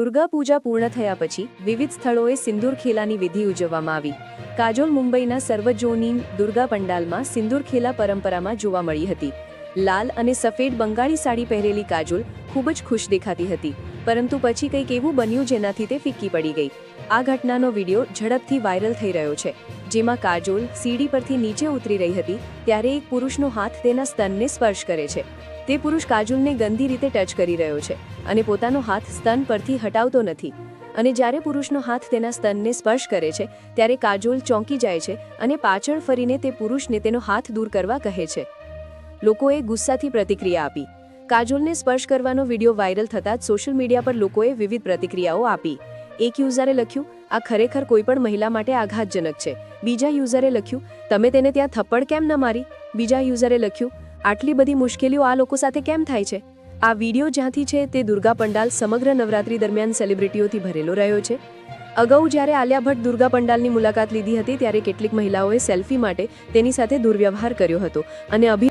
દુર્ગા પૂજા પૂર્ણ થયા પછી વિવિધ સ્થળોએ સિંદૂર ખેલાની વિધિ ઉજવવામાં આવી. કાજોલ મુંબઈના સર્વજોનીન દુર્ગા પંડાલમાં સિંદૂર ખેલા પરંપરામાં જોવા મળી હતી. લાલ અને સફેદ બંગાળી સાડી પહેરેલી કાજોલ ખૂબ જ ખુશ દેખાતી હતી. પરંતુ પછી કંઈક એવું બન્યું જેનાથી તે ફિક્કી પડી ગઈ. આ ઘટનાનો વીડિયો ઝડપથી વાયરલ થઈ રહ્યો છે. જેમાં કાજોલ સીડી પરથી નીચે ઉતરી રહી હતી, ત્યારે એક પુરુષનો હાથ તેના સ્તનને સ્પર્શ કરે છે. તે પુરુષ કાજોલને ગંદી રીતે ટચ કરી રહ્યો છે અને પોતાનો હાથ સ્તન પરથી હટાવતો નથી. અને જ્યારે પુરુષનો હાથ તેના સ્તનને સ્પર્શ કરે છે, ત્યારે કાજોલ ચોંકી જાય છે અને પાછળ ફરીને તે પુરુષને તેનો હાથ દૂર કરવા કહે છે. લોકોએ ગુસ્સાથી પ્રતિક્રિયા આપી. કાજોલને સ્પર્શ કરવાનો વીડિયો વાયરલ થતાં જ સોશિયલ મીડિયા પર લોકોએ વિવિધ પ્રતિક્રિયાઓ આપી. એક યુઝરે લખ્યું, આ ખરેખર કોઈપણ મહિલા માટે આઘાતજનક છે. બીજા યુઝરે લખ્યું, તમે તેને ત્યાં થપ્પડ કેમ ન મારી? બીજા યુઝરે લખ્યું, આટલી બધી મુશ્કેલીઓ આ લોકો સાથે કેમ થાય છે? આ વીડિયો જ્યાંથી છે તે દુર્ગા પંડાલ સમગ્ર નવરાત્રી દરમિયાન સેલિબ્રિટીઓથી ભરેલો રહ્યો છે. અગાઉ જ્યારે આલિયા ભટ્ટ દુર્ગા પંડાલની મુલાકાત લીધી હતી, ત્યારે કેટલીક મહિલાઓએ સેલ્ફી માટે તેની સાથે દુર્વ્યવહાર કર્યો હતો. અને અભિ